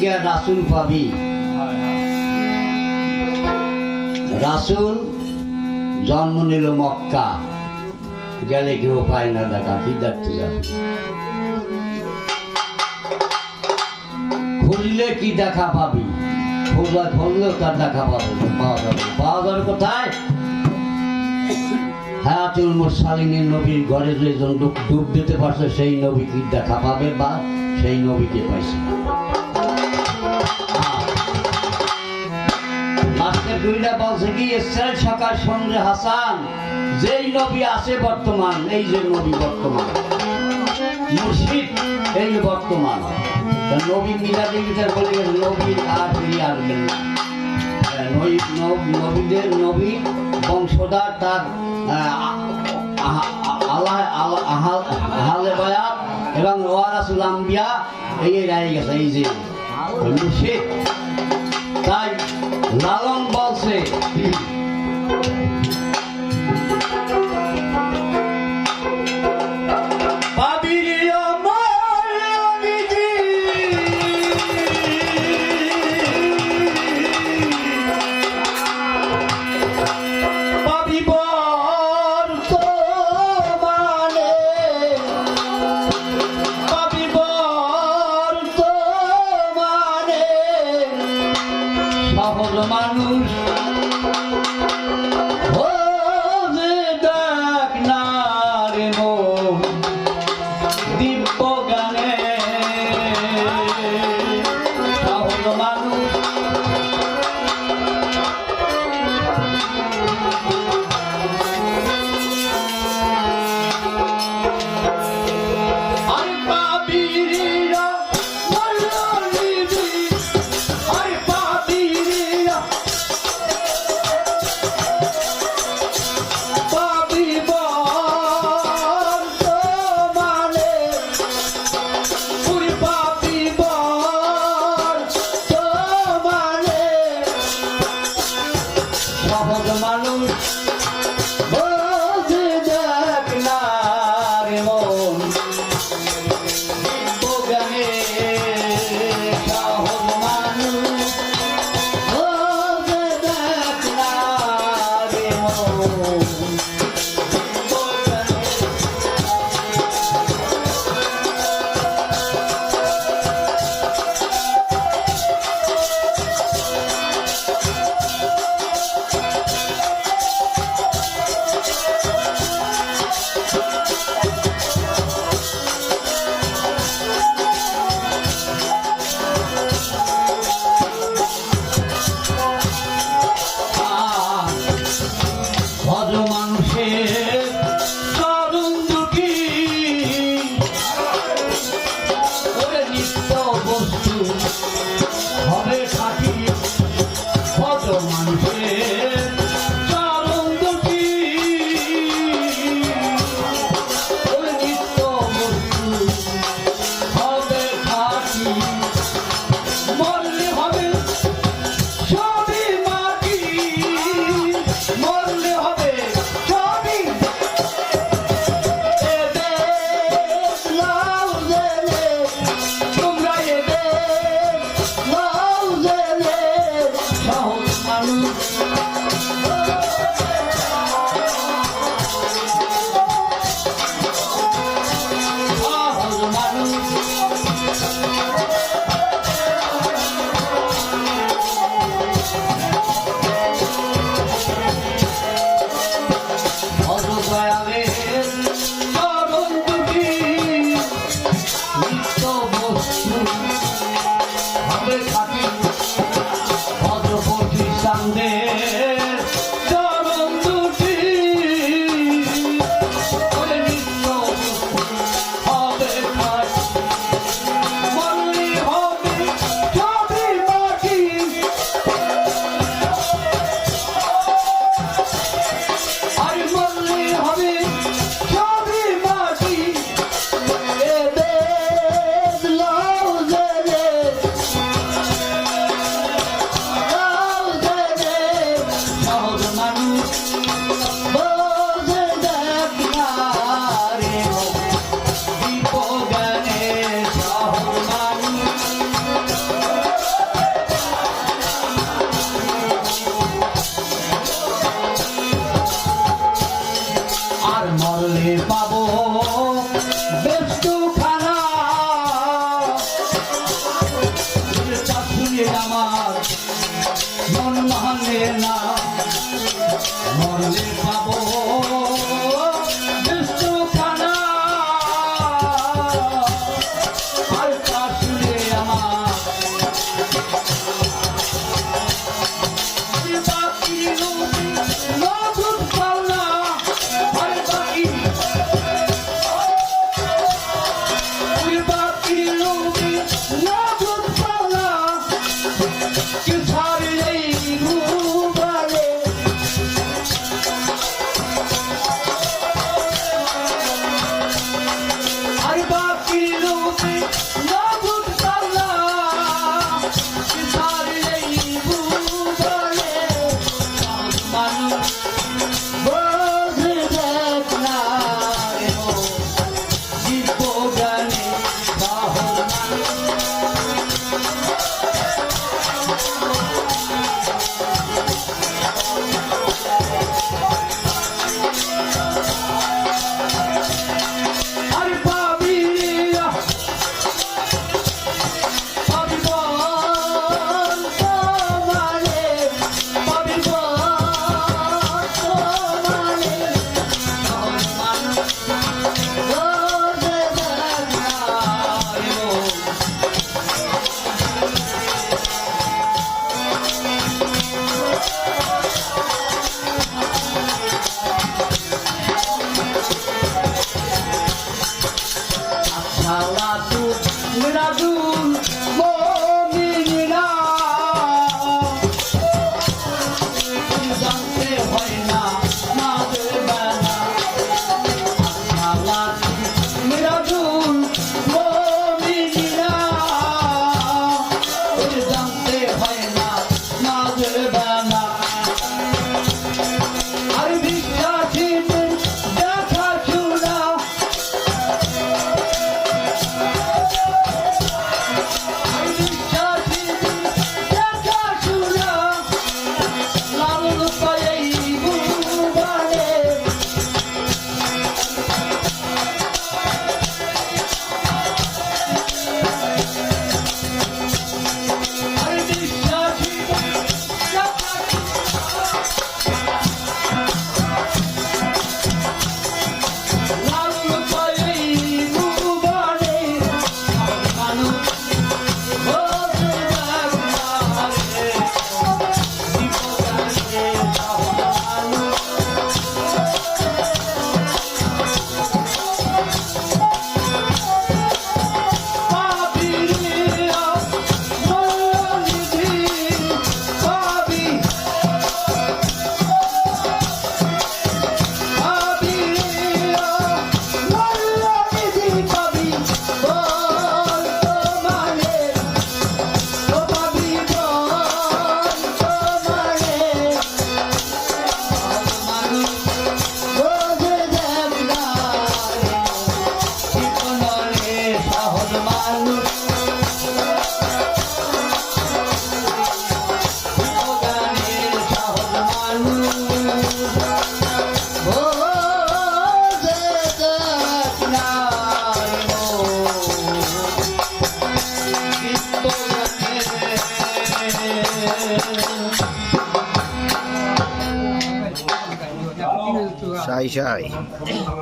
কে রাসুল পাবি? রাসুল জন্ম নিল মক্কা। গেলে কেউ পায় না দেখা কি খুঁজলে কি দেখা পাবি? খোঁজা খুঁজলেও তার দেখা পাবে পাওয়া যাবে পাওয়া যাবে কোথায়? হায়াতুল মুরসালিনের নবীর ঘরে ডুব ডুব দিতে পারছে, সেই নবী কি দেখা পাবে বা সেই নবীকে পাইছে লাস্টে দুইটা বলছে কি ইসরায়েল সকাল সঙ্গে হাসান যেই নবী আছে বর্তমান এই যে নবী বর্তমান মুর্শিদ এই বর্তমান নবী মিলাদি বিচার বলে গেছে নবী আর ফিরিয়ে আসবেন না হ্যাঁ, নবী নব- নবীদের নবী বংশধর তার আল্লাহ আহালে এবং ওয়ারাসুল আম্বিয়া এই এই রায় গেছে এই যে। তাই লালন বলছে। ভজ Deus. না bye.